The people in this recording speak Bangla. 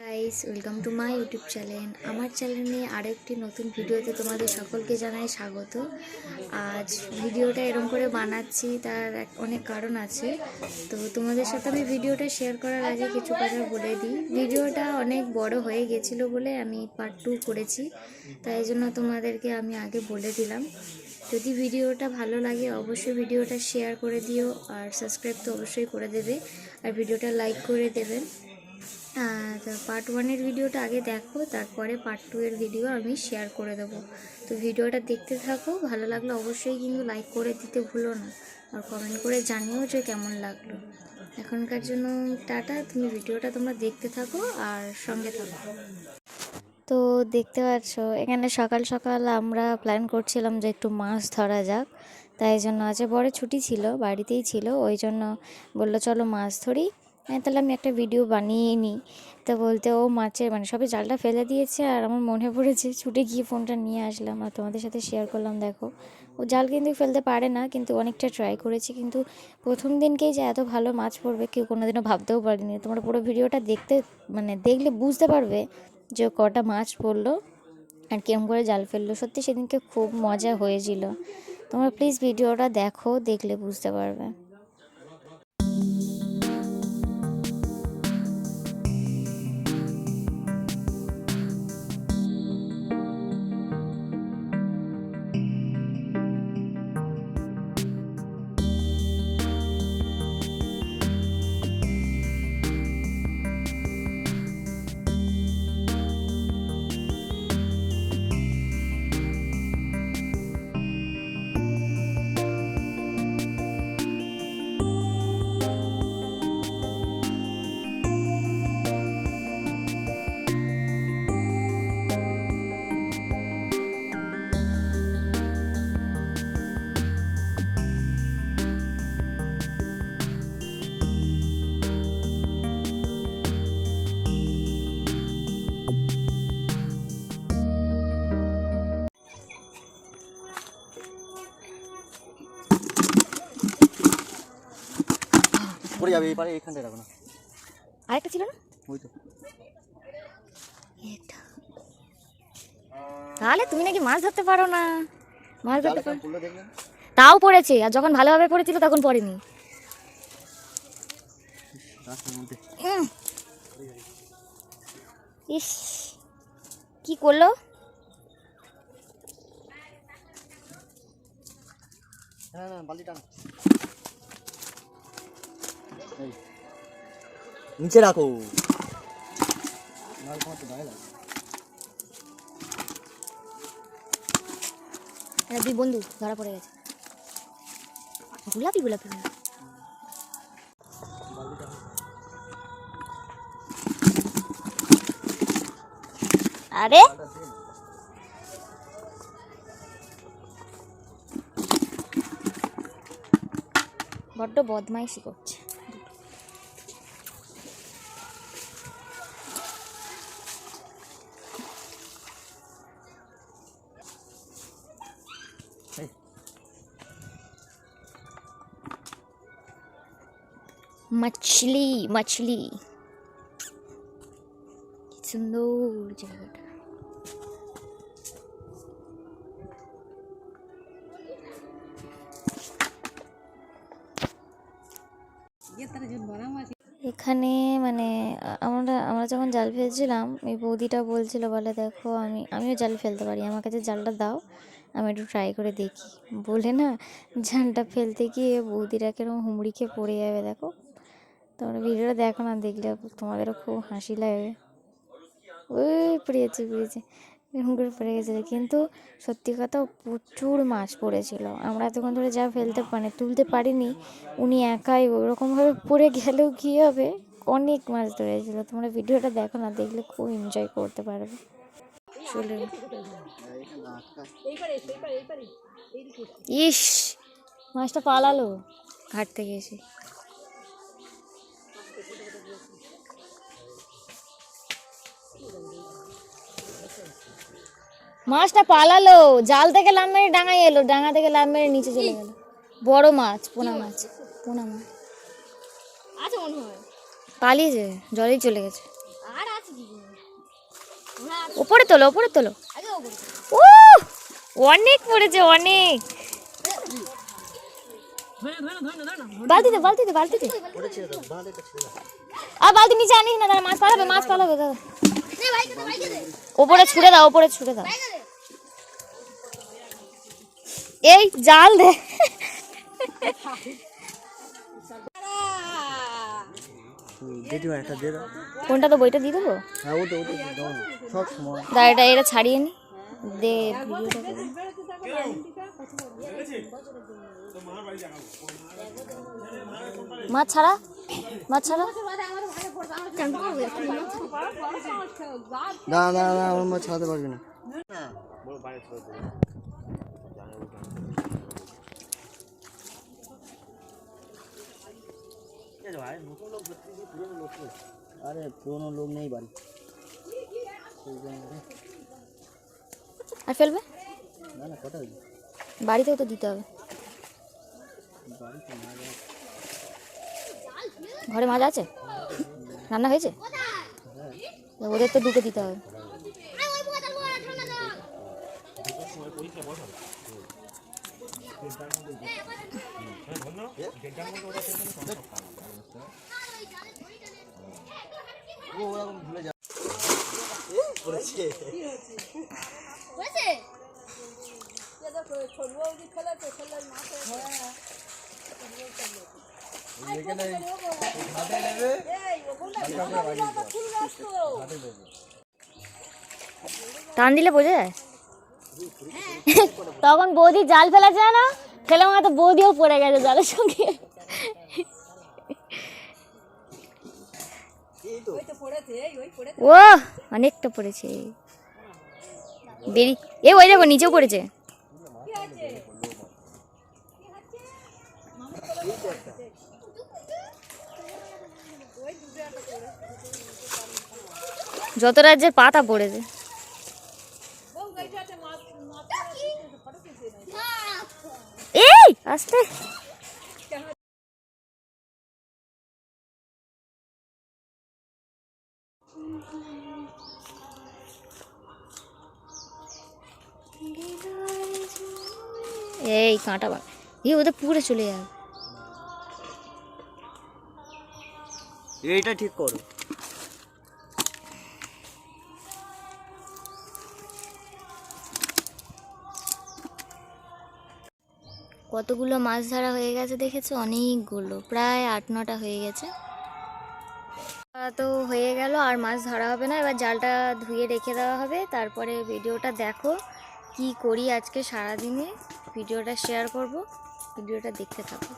Guys welcome to my YouTube channel আমার চ্যানেলে আরও একটি নতুন ভিডিওতে তোমাদের সকলকে জানাই স্বাগত। আজ ভিডিওটা এরম করে বানাচ্ছি, তার অনেক কারণ আছে। তো তোমাদের সাথে আমি ভিডিওটা শেয়ার করার আগে কিছু কথা বলে দিই। ভিডিওটা অনেক বড় হয়ে গেছিল বলে আমি পার্ট টু করেছি, তাই জন্য তোমাদেরকে আমি আগে বলে দিলাম। যদি ভিডিওটা ভালো লাগে, অবশ্যই ভিডিওটা শেয়ার করে দিও, আর সাবস্ক্রাইব তো অবশ্যই করে দেবে। আর ভিডিওটা লাইক করে দেবেন। পার্ট ওয়ানের ভিডিওটা আগে দেখো, তারপরে পার্ট টু এর ভিডিও আমি শেয়ার করে দেবো। তো ভিডিওটা দেখতে থাকো, ভালো লাগলে অবশ্যই কিন্তু লাইক করে দিতে ভুলো না। আর কমেন্ট করে জানিও যে কেমন লাগল। এখনকার জন্য টাটা, তুমি ভিডিওটা তোমরা দেখতে থাকো আর সঙ্গে থাকো। তো দেখতে পাচ্ছ, এখানে সকাল সকাল আমরা প্ল্যান করছিলাম যে একটু মাছ ধরা যাক। তাই জন্য আজ বড় ছুটি ছিল, বাড়িতেই ছিল, ওই জন্য বলল, চলো মাছ ধরি। তাহলে আমি একটা ভিডিও বানিয়ে নিই। তো বলতে ও মাছের মানে সবে জালটা ফেলে দিয়েছে আর আমার মনে পড়েছে ছুটে গিয়ে ফোনটা নিয়ে আসলাম আর তোমাদের সাথে শেয়ার করলাম, দেখো। ও জাল কিন্তু ফেলতে পারে না, কিন্তু অনেকটা ট্রাই করেছি, কিন্তু প্রথম দিনকেই যে এত ভালো মাছ পড়বে কেউ কোনোদিনও ভাবতেও পারিনি। তোমরা পুরো ভিডিওটা দেখতে মানে দেখলে বুঝতে পারবে যে কটা মাছ পড়ল আর কেমন করে জাল ফেলল। সত্যি সেদিনকে খুব মজা হয়েছিল। তোমরা প্লিজ ভিডিওটা দেখো, দেখলে বুঝতে পারবে। যাবে এই পারে এইখানটায় রাখো না। আরেকটা ছিল না? ওই তো। এটা। তাহলে তুমি নাকি মাছ ধরতে পারো না। মাছ ধরতে পারো। তাও পড়েছে আর যখন ভালোভাবে পড়েছিল তখন পড়েনি। ইস কি করল? হ্যাঁ হ্যাঁ বালতি টান। নিচে রাখো। এটা দুই বন্ধু ধরা পড়ে গেছে। গোলাপি গোলাপি। আরে! বড্ড বদমাইশি করছে। মছলি মছলি সুন্দর জায়গাটা এখানে মানে আমরা আমরা যখন জাল ফেলছিলাম, এই বৌদিটা বলছিল, বলে দেখো, আমি, আমিও জাল ফেলতে পারি আমার কাছে জালটা দাও, আমি একটু ট্রাই করে দেখি। বলে না, জালটা ফেলতে গিয়ে বৌদিরা কীরকম হুমড়ি খেয়ে পড়ে যাবে, দেখো। তোমরা ভিডিওটা দেখো না, দেখলে তোমাদেরও খুব হাসি লাগবে ওই পড়েছে পড়েছে। এরকম করে পড়ে গেছিল। কিন্তু সত্যি কথা প্রচুর মাছ পড়েছিল। আমরা এতক্ষণ ধরে যা ফেলতে মানে তুলতে পারিনি, উনি একাই ওরকমভাবে পড়ে গেলেও কী হবে? অনেক মাছ ধরেছিল। তোমরা ভিডিওটা দেখো না, দেখলে খুব এনজয় করতে পারবে। ইস, মাছটা পালালো। ঘাট থেকে এসে। মাছটা পালালো জাল থেকে লাভ মেরে ডাঙায় এলো ডাঙা থেকে লাভ মেরে নিচে চলে গেল। বড় মাছ পোনা মাছ পোনা মাছ। আছে মনে হয়। পালিয়েছে জলেই চলে গেছে। আর আছে কি ওপরে তোলো ওপরে তোলো। ও অনেক পড়েছে অনেক। বালতিতে বালতিতে বালতিতে আর বালতি নিচে আনিস না দাঁড়া মাছ পালাবে মাছ পালাবে দাদা। ওপরে ছুড়ে দাও ওপরে ছুড়ে দাও। এই জাল দে। কোনটা তো বইটা দিয়ে দেবো? হ্যাঁ দাঁড়াটা এটা ছাড়িয়ে নি। দে মাছ ছাড়া মাছ ছাড়া। আমার ছাড়াতে পারবি না আরে পুরোনো লোক নেই বাড়ি। আর ফেলবে না না বাড়িতেও তো দিতে হবে। ঘরে মাছ আছে রান্না হয়েছে? ওদের তো দুটো দিতে হবে। ও ওরকম টান দিলে বোঝা যায়? তখন বৌদি জাল ফেলেছে না ফেলে আমার তো বৌদিও পড়ে গেছে জালের সঙ্গে। ও অনেকটা পড়েছে। বেরি এ ওই দেখো নিচেও পড়েছে। যত রাজ্যের পাতা পড়েছে এই আস্তে। এই কাঁটা বা এই ওদের পুরে চলে যাবে। এইটা ঠিক করো। কতগুলো মাছ ধরা হয়ে গেছে দেখেছ? অনেকগুলো, প্রায় আট, নটা হয়ে গেছে। তো হয়ে গেল, আর মাছ ধরা হবে না। এবার জালটা ধুয়ে রেখে দেওয়া হবে। তারপরে ভিডিওটা দেখো কি করি আজকে সারাদিনে। ভিডিওটা শেয়ার করব। ভিডিওটা দেখতে থাকো।